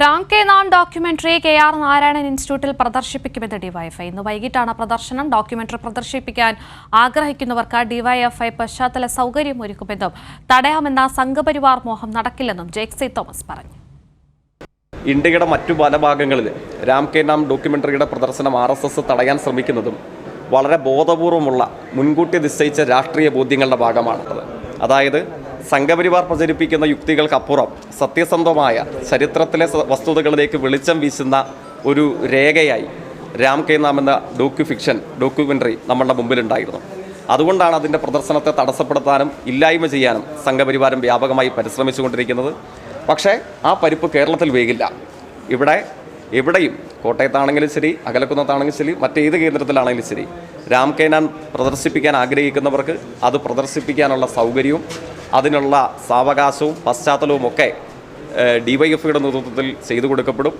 Ram Ke Naam documentary K R Narayanan ഇൻസ്റ്റിറ്റ്യൂട്ടിൽ പ്രദർശിപ്പിക്കുമെന്ന് DYFI. ഇന്ന് വൈകിട്ടാണ് പ്രദർശനം. ഡോക്യുമെന്ററി പ്രദർശിപ്പിക്കാൻ ആഗ്രഹിക്കുന്നവർക്ക് ഡിവൈഎഫ്ഐ പശ്ചാത്തല സൗകര്യം ഒരുക്കുമെന്നും തടയാമെന്ന സംഘപരിവാർ മോഹം നടക്കില്ലെന്നും ജേക്സി തോമസ് പറഞ്ഞു. ഇന്ത്യയുടെ മറ്റു പല ഭാഗങ്ങളിൽ രാം കെ നാം ഡോക്യുമെന്ററിയുടെ പ്രദർശനം ആർ എസ് എസ് തടയാൻ ശ്രമിക്കുന്നതും വളരെ ബോധപൂർവമുള്ള മുൻകൂട്ടി നിശ്ചയിച്ച രാഷ്ട്രീയ ബോധ്യങ്ങളുടെ ഭാഗമാണത് അതായത് സംഘപരിവാർ പ്രചരിപ്പിക്കുന്ന യുക്തികൾക്കപ്പുറം സത്യസന്ധമായ ചരിത്രത്തിലെ വസ്തുതകളിലേക്ക് വെളിച്ചം വീശുന്ന ഒരു രേഖയായി രാം കെ നാം എന്ന ഡോക്യു ഫിക്ഷൻ ഡോക്യുമെന്ററി നമ്മളുടെ മുമ്പിലുണ്ടായിരുന്നു. അതുകൊണ്ടാണ് അതിന്റെ പ്രദർശനത്തെ തടസ്സപ്പെടുത്താനും ഇല്ലായ്മ ചെയ്യാനും സംഘപരിവാരം വ്യാപകമായി പരിശ്രമിച്ചുകൊണ്ടിരിക്കുന്നത്. പക്ഷേ ആ പരിപ്പ് കേരളത്തിൽ വേകില്ല. ഇവിടെ എവിടെയും കോട്ടയത്താണെങ്കിലും ശരി അകലക്കുന്നത്താണെങ്കിലും ശരി മറ്റേത് കേന്ദ്രത്തിലാണെങ്കിലും ശരി രാം കെനാൻ പ്രദർശിപ്പിക്കാൻ ആഗ്രഹിക്കുന്നവർക്ക് അത് പ്രദർശിപ്പിക്കാനുള്ള സൗകര്യവും അതിനുള്ള സാവകാശവും പശ്ചാത്തലവും ഒക്കെ ഡി വൈ എഫ്ഐയുടെ നേതൃത്വത്തിൽ ചെയ്തു കൊടുക്കപ്പെടും.